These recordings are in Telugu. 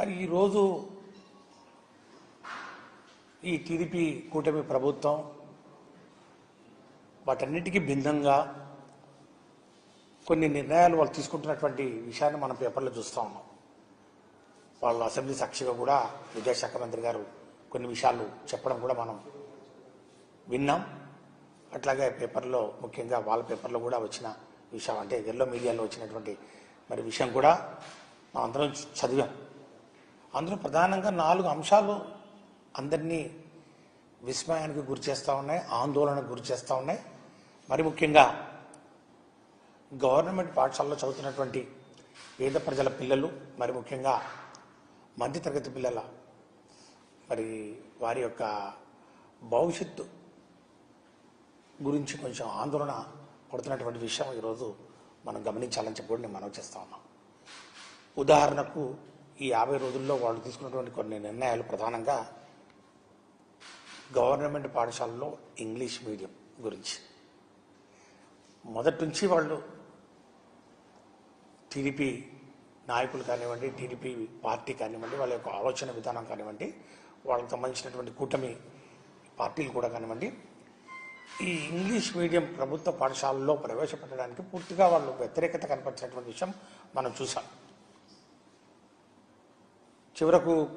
మరి ఈరోజు ఈ టీడీపీ కూటమి ప్రభుత్వం వాటన్నిటికీ భిన్నంగా కొన్ని నిర్ణయాలు వాళ్ళు తీసుకుంటున్నటువంటి విషయాన్ని మనం పేపర్లో చూస్తూ ఉన్నాం. వాళ్ళ అసెంబ్లీ సాక్షిగా కూడా విద్యాశాఖ మంత్రి గారు కొన్ని విషయాలు చెప్పడం కూడా మనం విన్నాం. అట్లాగే పేపర్లో ముఖ్యంగా వాళ్ళ పేపర్లో కూడా వచ్చిన విషయం అంటే ఎల్లో మీడియాలో వచ్చినటువంటి మరి విషయం కూడా మనం అందరం చదివాం. అందులో ప్రధానంగా నాలుగు అంశాలు అందరినీ విస్మయానికి గురి చేస్తూ ఉన్నాయి ఆందోళనకు గురి చేస్తూ ఉన్నాయి. మరి ముఖ్యంగా గవర్నమెంట్ పాఠశాలలో చదువుతున్నటువంటి పేద ప్రజల పిల్లలు మరి ముఖ్యంగా మధ్యతరగతి పిల్లల మరి వారి యొక్క భవిష్యత్తు గురించి కొంచెం ఆందోళన పడుతున్నటువంటి విషయం ఈరోజు మనం గమనించాలని చెప్పి కూడా నేను మనవి చేస్తా ఉన్నాం ఉదాహరణకు ఈ యాభై రోజుల్లో వాళ్ళు తీసుకున్నటువంటి కొన్ని నిర్ణయాలు ప్రధానంగా గవర్నమెంట్ పాఠశాలలో ఇంగ్లీష్ మీడియం గురించి. మొదటి నుంచి వాళ్ళు టీడీపీ నాయకులు కానివ్వండి టీడీపీ పార్టీ కానివ్వండి వాళ్ళ యొక్క ఆలోచన విధానం కానివ్వండి వాళ్ళకి సంబంధించినటువంటి కూటమి పార్టీలు కూడా కానివ్వండి ఈ ఇంగ్లీష్ మీడియం ప్రభుత్వ పాఠశాలలో ప్రవేశపెట్టడానికి పూర్తిగా వాళ్ళు వ్యతిరేకత కనపరిచినటువంటి విషయం మనం చూసాం. చివరకు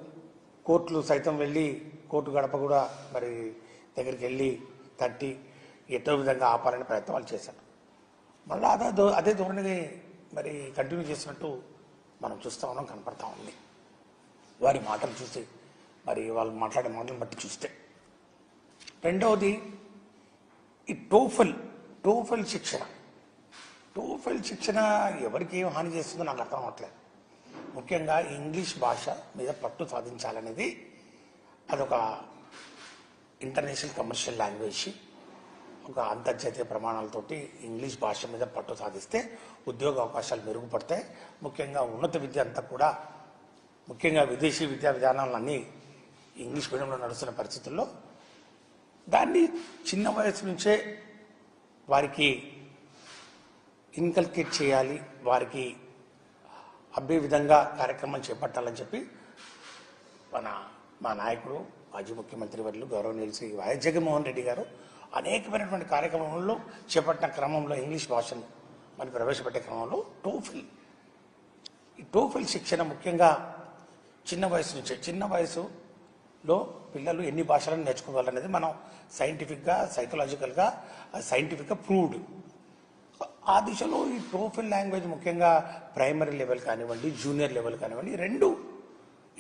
కోర్టులు సైతం వెళ్ళి కోర్టు గడప కూడా మరి దగ్గరికి వెళ్ళి తట్టి ఎటో విధంగా ఆపాలని ప్రయత్నాలు చేశారు. మళ్ళీ అదే ధో- అదే ధోరణిని మరి కంటిన్యూ చేసినట్టు మనం చూస్తూ ఉన్నాం కనపడతా ఉంది. వారి మాటలు చూసి మరి వాళ్ళు మాట్లాడే మాటలను బట్టి చూస్తే. రెండవది ఈ టోఫెల్ టోఫెల్ శిక్షణ. టోఫెల్ శిక్షణ ఎవరికి ఏం హాని చేస్తుందో నాకు అర్థం అవ్వట్లేదు. ముఖ్యంగా ఇంగ్లీష్ భాష మీద పట్టు సాధించాలనేది అదొక ఇంటర్నేషనల్ కమర్షియల్ లాంగ్వేజ్ ఒక అంతర్జాతీయ ప్రమాణాలతోటి ఇంగ్లీష్ భాష మీద పట్టు సాధిస్తే ఉద్యోగ అవకాశాలు మెరుగుపడతాయి. ముఖ్యంగా ఉన్నత విద్య అంతా కూడా ముఖ్యంగా విదేశీ విద్యా విధానాలన్నీ ఇంగ్లీష్ మీడియంలో నడుస్తున్న పరిస్థితుల్లో దాన్ని చిన్న వయసు నుంచే వారికి ఇన్కల్కేట్ చేయాలి వారికి అబ్బే విధంగా కార్యక్రమం చేపట్టాలని చెప్పి మన మా నాయకుడు మాజీ ముఖ్యమంత్రి వర్యులు గౌరవనీయులు శ్రీ వైఎస్ జగన్మోహన్ రెడ్డి గారు అనేకమైనటువంటి కార్యక్రమంలో చేపట్టిన క్రమంలో ఇంగ్లీష్ భాషను మనం ప్రవేశపెట్టే క్రమంలో టోఫిల్. ఈ టోఫిల్ శిక్షణ ముఖ్యంగా చిన్న వయసు నుంచే చిన్న వయసులో పిల్లలు ఎన్ని భాషలను నేర్చుకోవాలనేది మనం సైంటిఫిక్గా సైకలాజికల్గా సైంటిఫిక్గా ప్రూవ్డ్ ఆ దిశలో ఈ టోఫిల్ లాంగ్వేజ్ ముఖ్యంగా ప్రైమరీ లెవెల్ కానివ్వండి జూనియర్ లెవెల్ కానివ్వండి రెండు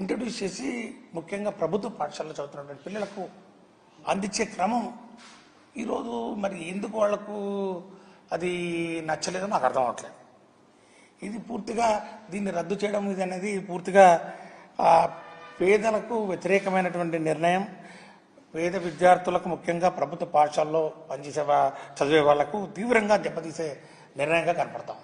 ఇంట్రడ్యూస్ చేసి ముఖ్యంగా ప్రభుత్వ పాఠశాలలో చదువుతున్నటువంటి పిల్లలకు అందించే క్రమం ఈరోజు మరి ఎందుకు వాళ్ళకు అది నచ్చలేదో నాకు అర్థం అవట్లేదు. ఇది పూర్తిగా దీన్ని రద్దు చేయడం ఇది అనేది పూర్తిగా పేదలకు వ్యతిరేకమైనటువంటి నిర్ణయం. పేద విద్యార్థులకు ముఖ్యంగా ప్రభుత్వ పాఠశాలలో పనిచేసే చదివే వాళ్ళకు తీవ్రంగా దెబ్బతీసే నిర్ణయంగా కనపడతాం